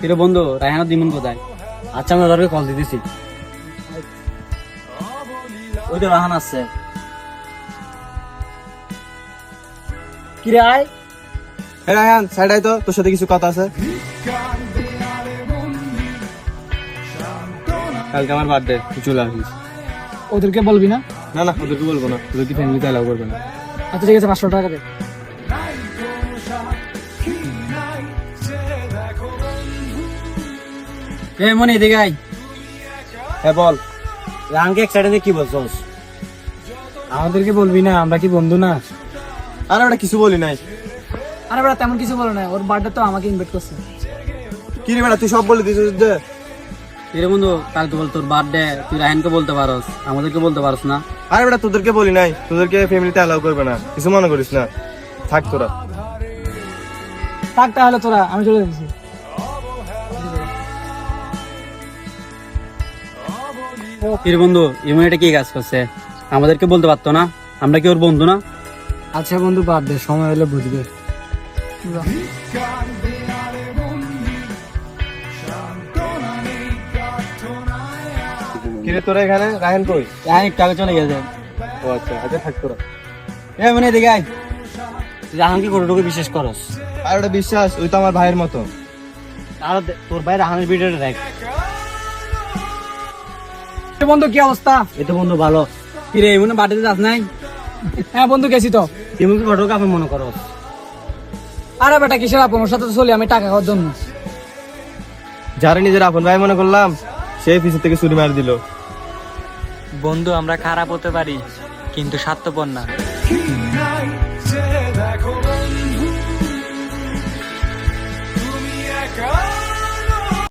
কিরে বন্ধু রায়হানা দিমন কোথায়? আচ্ছা আমি ওদেরকে কল দিতেছি। ওই তো রাহান আসছে কিরে আয়। হ্যাঁ রায়হান সাইড আয় তো তোর সাথে কিছু কথা আছে? কালকে আমার বার্থডে তুই চলে আসিস। ওদেরকে বলবি না? না না ওদেরকে বলব না। ওদেরকে ফ্যামিলিতে অ্যালাউ করবে না। আচ্ছা ঠিক আছে পাঁচশো টাকা দে। এ মনে এদিকে আয়। হ্যাঁ বল রাহানকে এক সাইডে কি বলছস? আমাদেরকে বলবি না আমরা কি বন্ধু না? আর ওটা কিছু বলি নাই। আরে বেটা তেমন কিছু বলো না ওর বার্থডে তো আমাকে ইনভাইট করছে। কি রে বেটা তুই সব বলে দিছিস যে? কিরে বন্ধু কালকে বল তোর বার্থডে তুই রায়হানকে বলতে পারস আমাদেরকে বলতে পারস না? আরে বেটা তোদেরকে বলি নাই তোদেরকে ফ্যামিলিতে অ্যালাউ করবে না কিছু মনে করিস না। থাক তোরা। থাক তাহলে তোরা আমি চলে যাচ্ছি। কিরে বন্ধু ইমন এটা কি কাজ করছে? আমাদেরকে বলতে পারতো না? আমরা কি ওর বন্ধু না? আচ্ছা বন্ধু বার্থডে সময় হলে বুঝবে। কি রে তোরা এখানে? রায়হান কই? রায়হান একটু আগে চলে গেছে। ও আচ্ছা আচ্ছা থাক তোরা। এ মনে এদিকে আয়। তুই রাহানকে কতটুকু বিশ্বাস করস। আর ওটা বিশ্বাস ওই তো আমার ভাইয়ের মতো। আর তোর ভাই রাহানের ভিডিওটা দেখ। বন্ধু কি অবস্থা? এই তো বন্ধু ভালো। কিরে ইমনে বার্থডে যাস নাই? হ্যাঁ বন্ধু গেছি তো। তুমি কতটুকু আপনি মনে করস আরে বেটা কিসের আপনার সাথে তো চলি আমি টাকা খাওয়ার জন্য। যারা নিজের আপন ভাই মনে করলাম সেই পিছের থেকে ছুরি মার দিল। বন্ধু আমরা খারাপ হতে পারি কিন্তু স্বার্থপর না।